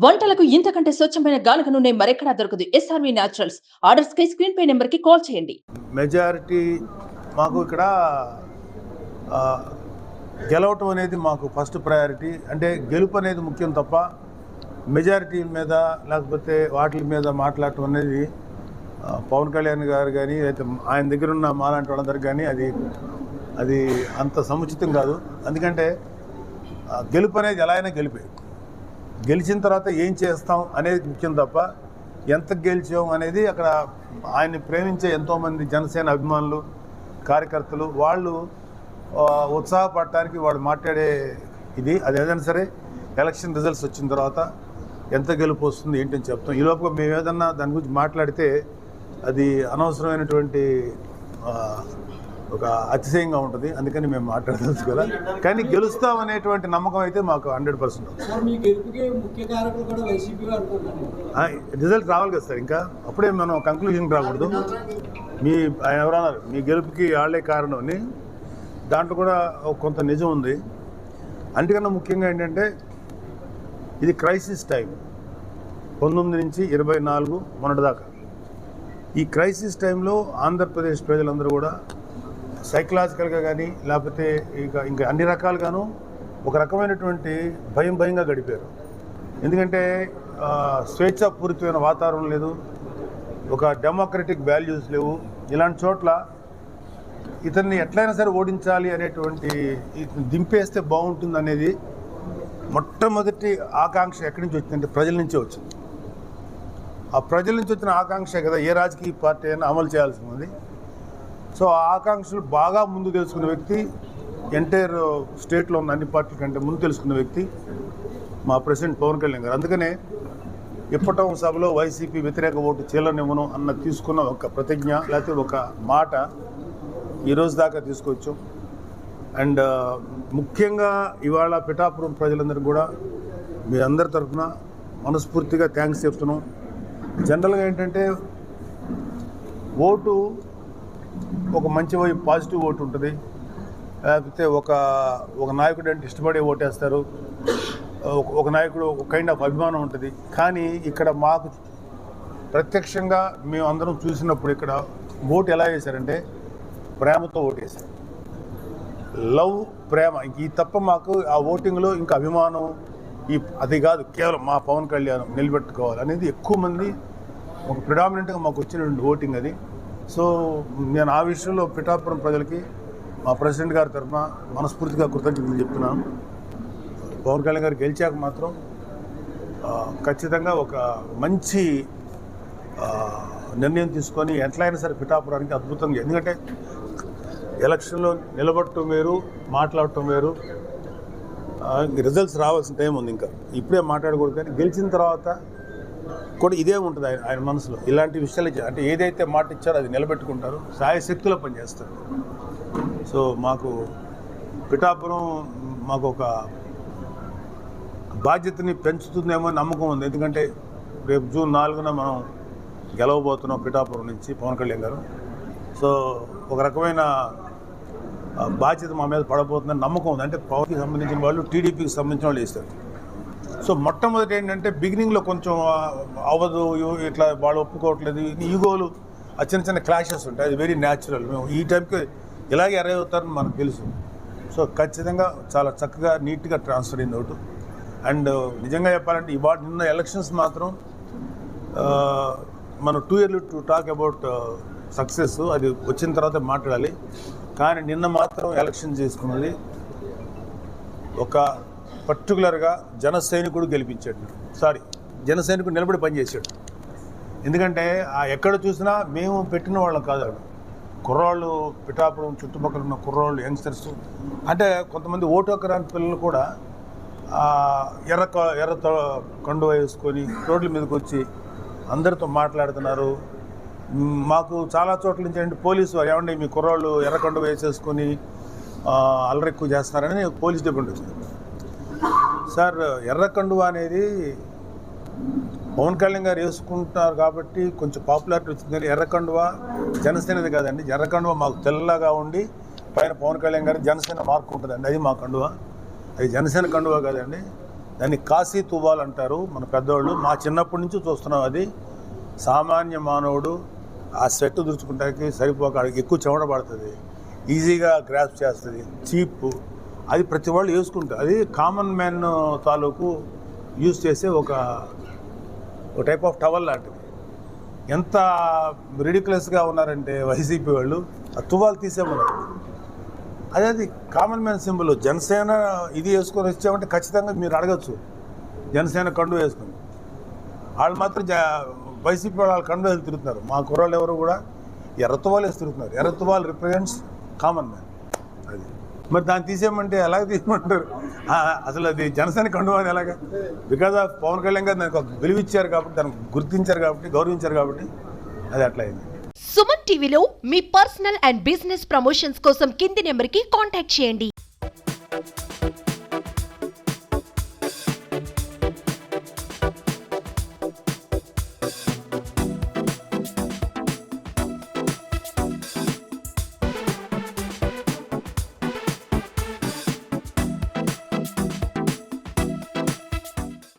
వంటలకు ఇంతకంటే స్వచ్ఛమైన గానుక నూనె మరెక్కడా దొరకదు. ఎస్ఆర్వి న్యాచురల్స్ ఆర్డర్స్ కై స్క్రీన్ పే నెంబర్కి కాల్ చేయండి. మెజారిటీ మాకు ఇక్కడ గెలవటం అనేది మాకు ఫస్ట్ ప్రయారిటీ. అంటే గెలుపు అనేది ముఖ్యం తప్ప మెజారిటీ మీద లేకపోతే వాటి మీద మాట్లాడటం అనేది పవన్ కళ్యాణ్ గారు కానీ అయితే ఆయన దగ్గర ఉన్న మాలాంటి వాళ్ళందరికీ కానీ అది అది అంత సముచితం కాదు. ఎందుకంటే గెలుపు అనేది ఎలా అయినా గెలిపే. గెలిచిన తర్వాత ఏం చేస్తాం అనేది ముఖ్యం తప్ప ఎంత గెలిచాం అనేది అక్కడ ఆయన్ని ప్రేమించే ఎంతోమంది జనసేన అభిమానులు కార్యకర్తలు వాళ్ళు ఉత్సాహపడటానికి వాళ్ళు మాట్లాడే ఇది. అది ఏదైనా సరే ఎలక్షన్ రిజల్ట్స్ వచ్చిన తర్వాత ఎంత గెలుపు వస్తుంది ఏంటని చెప్తాం. ఈ లోపల మేము ఏదన్నా దాని గురించి మాట్లాడితే అది అనవసరమైనటువంటి ఒక అతిశయంగా ఉంటుంది. అందుకని మేము మాట్లాడదలుచుకోవాలి కానీ గెలుస్తాం అనేటువంటి నమ్మకం అయితే మాకు హండ్రెడ్ పర్సెంట్ రిజల్ట్ రావాలి కదా సార్ ఇంకా? అప్పుడే మనం కంక్లూజన్ రాకూడదు. మీ ఎవరన్నారు? మీ గెలుపుకి వాళ్ళే కారణం అని. దాంట్లో కూడా కొంత నిజం ఉంది. అంతకన్నా ముఖ్యంగా ఏంటంటే ఇది క్రైసిస్ టైం పంతొమ్మిది నుంచి ఇరవై నాలుగు మొన్నటిదాకా ఈ క్రైసిస్ టైంలో ఆంధ్రప్రదేశ్ ప్రజలందరూ కూడా సైకలాజికల్గా కానీ లేకపోతే ఇక ఇంకా అన్ని రకాలుగాను ఒక రకమైనటువంటి భయం భయంగా గడిపారు. ఎందుకంటే స్వేచ్ఛాపూరితమైన వాతావరణం లేదు ఒక డెమోక్రటిక్ వాల్యూస్ లేవు. ఇలాంటి చోట్ల ఇతన్ని ఎట్లయినా సరే ఓడించాలి అనేటువంటి దింపేస్తే బాగుంటుంది అనేది మొట్టమొదటి ఆకాంక్ష ఎక్కడి నుంచి వచ్చిందంటే ప్రజల నుంచే వచ్చింది. ఆ ప్రజల నుంచి వచ్చిన ఆకాంక్ష కదా ఏ రాజకీయ పార్టీ అయినా అమలు చేయాల్సి ఉంది. సో ఆ ఆకాంక్షలు బాగా ముందు తెలుసుకున్న వ్యక్తి ఎంటైర్ స్టేట్లో ఉన్న అన్ని పార్టీల కంటే ముందు తెలుసుకున్న వ్యక్తి మా ప్రెసిడెంట్ పవన్ కళ్యాణ్ గారు. అందుకనే ఇప్పటం సభలో వైసీపీ వ్యతిరేక ఓటు చీలనివ్వను అన్న తీసుకున్న ఒక ప్రతిజ్ఞ లేకపోతే ఒక మాట ఈరోజు దాకా తీసుకొచ్చాం. అండ్ ముఖ్యంగా ఇవాళ పిఠాపురం ప్రజలందరూ కూడా మీ అందరి తరఫున మనస్ఫూర్తిగా థ్యాంక్స్ చెప్తున్నాం. జనరల్గా ఏంటంటే ఓటు ఒక మంచి వైపు పాజిటివ్ ఓటు ఉంటుంది. లేకపోతే ఒక ఒక నాయకుడు అంటే ఇష్టపడే ఓటేస్తారు. ఒక- ఒక నాయకుడు ఒక కైండ్ ఆఫ్ అభిమానం ఉంటుంది. కానీ ఇక్కడ మాకు ప్రత్యక్షంగా మేము అందరం చూసినప్పుడు ఇక్కడ ఓటు ఎలా వేశారంటే ప్రేమతో ఓటేశారు లవ్ ప్రేమ ఇంక ఈ తప్ప మాకు ఆ ఓటింగ్లో ఇంకా అభిమానం ఈ అది కాదు కేవలం మా పవన్ కళ్యాణ్ నిలబెట్టుకోవాలి అనేది ఎక్కువ మంది ఒక ప్రిడామినెంట్గా మాకు వచ్చిన ఓటింగ్ అది. సో నేను ఆ విషయంలో పిఠాపురం ప్రజలకి మా ప్రెసిడెంట్ గారి తరఫున మనస్ఫూర్తిగా కృతజ్ఞతలు చెప్తున్నాను. పవన్ కళ్యాణ్ గారు గెలిచాక మాత్రం ఖచ్చితంగా ఒక మంచి నిర్ణయం తీసుకొని ఎట్లయినా సరే పిఠాపురానికి అద్భుతంగా ఎందుకంటే ఎలక్షన్లో నిలబడటం వేరు మాట్లాడటం వేరు. రిజల్ట్స్ రావాల్సిన టైం ఉంది ఇంకా. ఇప్పుడే మాట్లాడకూడదు కానీ గెలిచిన తర్వాత కూడా ఇదే ఉంటుంది ఆయన ఆయన మనసులో. ఇలాంటి విషయాలు అంటే ఏదైతే మాట ఇచ్చారో అది నిలబెట్టుకుంటారు. సాయశక్తిలో పనిచేస్తారు సో మాకు పిఠాపురం మాకు ఒక బాధ్యతని పెంచుతుందేమో నమ్మకం ఉంది. ఎందుకంటే రేపు జూన్ నాలుగున మనం గెలవబోతున్నాం పిఠాపురం నుంచి పవన్ కళ్యాణ్ గారు. సో ఒక రకమైన బాధ్యత మా మీద పడబోతుందని నమ్మకం ఉంది. అంటే పవర్కి సంబంధించిన వాళ్ళు టీడీపీకి సంబంధించిన వాళ్ళు వేస్తారు సో మొట్టమొదటి ఏంటంటే బిగినింగ్లో కొంచెం అవ్వదు ఇట్లా వాళ్ళు ఒప్పుకోవట్లేదు. ఈగోలు ఆ చిన్న చిన్న క్లాషెస్ ఉంటాయి. అది వెరీ న్యాచురల్ మేము ఈ టైంకి ఇలాగే అరైవ్ అవుతారని మనకు తెలుసు. సో ఖచ్చితంగా చాలా చక్కగా నీట్గా ట్రాన్స్ఫర్ అయింది ఒకటి. అండ్ నిజంగా చెప్పాలంటే ఇవాళ నిన్న ఎలక్షన్స్ మాత్రం మనం టూ ఇయర్లు టు టాక్ అబౌట్ సక్సెస్ అది వచ్చిన తర్వాత మాట్లాడాలి. కానీ నిన్న మాత్రం ఎలక్షన్ చేసుకున్నది ఒక పర్టికులర్గా జన సైనికుడు గెలిపించాడు. సారీ జన సైనికుడు నిలబడి పనిచేశాడు. ఎందుకంటే ఆ ఎక్కడ చూసినా మేము పెట్టిన వాళ్ళం కాదు ఆడు కుర్రాళ్ళు పిఠాపురం చుట్టుపక్కల ఉన్న కుర్రాళ్ళు యంగ్స్టర్స్. అంటే కొంతమంది ఓటోకరాని పిల్లలు కూడా ఎర్ర ఎర్రతో ఎర్ర వేసుకొని రోడ్ల మీదకి వచ్చి అందరితో మాట్లాడుతున్నారు. మాకు చాలా చోట్ల నుంచి అంటే పోలీసు వారు ఏమండి మీ కుర్రాళ్ళు ఎర్ర వేసేసుకొని ఆ, అల్లరి ఎక్కువ చేస్తున్నారని పోలీస్ డిపార్ట్మెంట్ వచ్చింది. సార్ ఎర్ర కండువ అనేది పవన్ కళ్యాణ్ గారు వేసుకుంటున్నారు కాబట్టి కొంచెం పాపులారిటీ వచ్చింది. కానీ ఎర్ర జనసేనది కాదండి. ఎర్ర కండువ మాకు తెల్లగా ఉండి పైన పవన్ కళ్యాణ్ గారు జనసేన మార్క్ ఉంటుందండి. అది మా కండువ. అది జనసేన కండువ కాదండి. దాన్ని కాశీ తువ్వాలంటారు మన పెద్దవాళ్ళు మా చిన్నప్పటి నుంచి చూస్తున్నాం అది. సామాన్య మానవుడు ఆ సెట్ దురుచుకుంటానికి సరిపోక ఎక్కువ చెమట పడుతుంది. ఈజీగా గ్రాప్ చేస్తుంది. చీప్. అది ప్రతి వాళ్ళు వేసుకుంటారు అది కామన్ మ్యాన్ తాలూకు యూజ్ చేసే ఒక ఒక టైప్ ఆఫ్ టవల్ లాంటిది. ఎంత రిడిక్యులస్గా ఉన్నారంటే వైసీపీ వాళ్ళు ఆ తువాలు తీసేమన్నారు. అదే అది కామన్ మ్యాన్ సింబల్ జనసేన ఇది వేసుకొని వచ్చామంటే ఖచ్చితంగా మీరు అడగచ్చు. జనసేన కండు వేసుకొని. వాళ్ళు మాత్రం జ వైసీపీ వాళ్ళు కండు వేసి తిరుగుతున్నారు. మా కుర్రాళ్ళు ఎవరు కూడా ఎర్రతువాలు వేసి తిరుగుతున్నారు. ఎర్రతువాలు రిప్రజెంట్స్ కామన్ మ్యాన్ అది. మరి దాన్ని తీసేయమంటే ఎలాగ తీయమంటారు? అసలు అది జనసేన కండువాని అని ఎలాగ? బికాజ్ ఆఫ్ పవన్ కళ్యాణ్ గారు దానికి ఒక విలువ ఇచ్చారు కాబట్టి దాన్ని గుర్తించారు కాబట్టి గౌరవించారు కాబట్టి అది అట్లా అయింది. సుమన్ టీవీలో మీ పర్సనల్ అండ్ బిజినెస్ ప్రమోషన్స్ కోసం కింది నెంబర్కి కాంటాక్ట్ చేయండి.